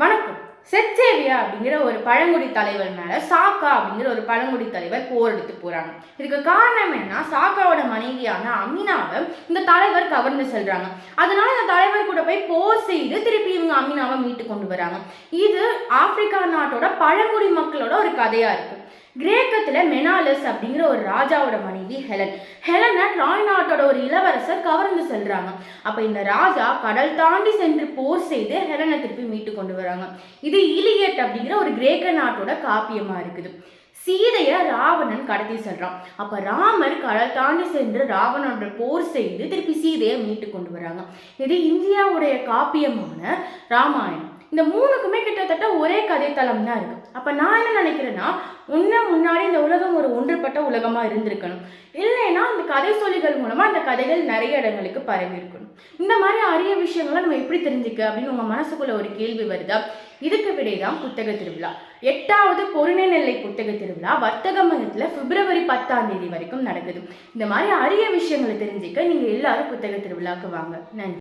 வணக்கம். செச்சேவியா அப்படிங்கிற ஒரு பழங்குடி தலைவர் மேலே சாக்கா அப்படிங்கிற ஒரு பழங்குடி தலைவர் போர் எடுத்து போகிறாங்க இதுக்கு காரணம் என்னன்னா சாக்காவோட மனைவியான அமினாவை இந்த தலைவர் கவர்ந்து செல்றாங்க. அதனால இந்த தலைவர் கூட போய் போர் செய்து திருப்பி இவங்க அமினாவை மீட்டு கொண்டு வராங்க. இது ஆப்பிரிக்கா நாட்டோட பழங்குடி மக்களோட ஒரு கதையாக இருக்கு. கிரேக்கத்தில் மெனாலஸ் அப்படிங்கிற ஒரு ராஜாவோட மனைவி ஹெலன். ஹெலனை ட்ராய் நாட்டோட ஒரு இளவரசர் கவர்ந்து செல்றாங்க அப்போ இந்த ராஜா கடல் தாண்டி சென்று போர் செய்து ஹெலனை திருப்பி மீட்டு கொண்டு வராங்க. இது இலியட் அப்படிங்கிற ஒரு கிரேக்க நாட்டோட காப்பியமாக இருக்குது. சீதைய ராவணன் கடத்தி செல்றான். அப்ப ராமர் கடல் தாண்டி சென்று ராவணனோட போர் செய்து திருப்பி சீதையை மீட்டு கொண்டு வராங்க. இது இந்தியாவுடைய காப்பியமான ராமாயணம். இந்த மூணுக்குமே கிட்டத்தட்ட ஒரே கதைத்தளம் தான் இருக்கு. அப்ப நான் என்ன நினைக்கிறேன்னா முன்ன முன்னாடி இந்த உலகம் ஒரு ஒன்றுபட்ட உலகமா இருந்திருக்கணும். இல்லைன்னா அந்த கதை சொல்லிகள் மூலமா அந்த கதைகள் நிறைய இடங்களுக்கு பரவி இருக்கணும். இந்த மாதிரி அரிய விஷயங்களை நம்ம எப்படி தெரிஞ்சுக்க அப்படின்னு உங்க மனசுக்குள்ள ஒரு கேள்வி வருதா? இதுக்கு விடைதான் புத்தக திருவிழா. எட்டாவது பொருணை நெல்லை புத்தக திருவிழா வர்த்தக மையத்தில் பிப்ரவரி பத்தாம் தேதி வரைக்கும் நடக்குது. இந்த மாதிரி அரிய விஷயங்களை தெரிஞ்சுக்க நீங்கள் எல்லாரும் புத்தக திருவிழாக்கு வாங்க. நன்றி.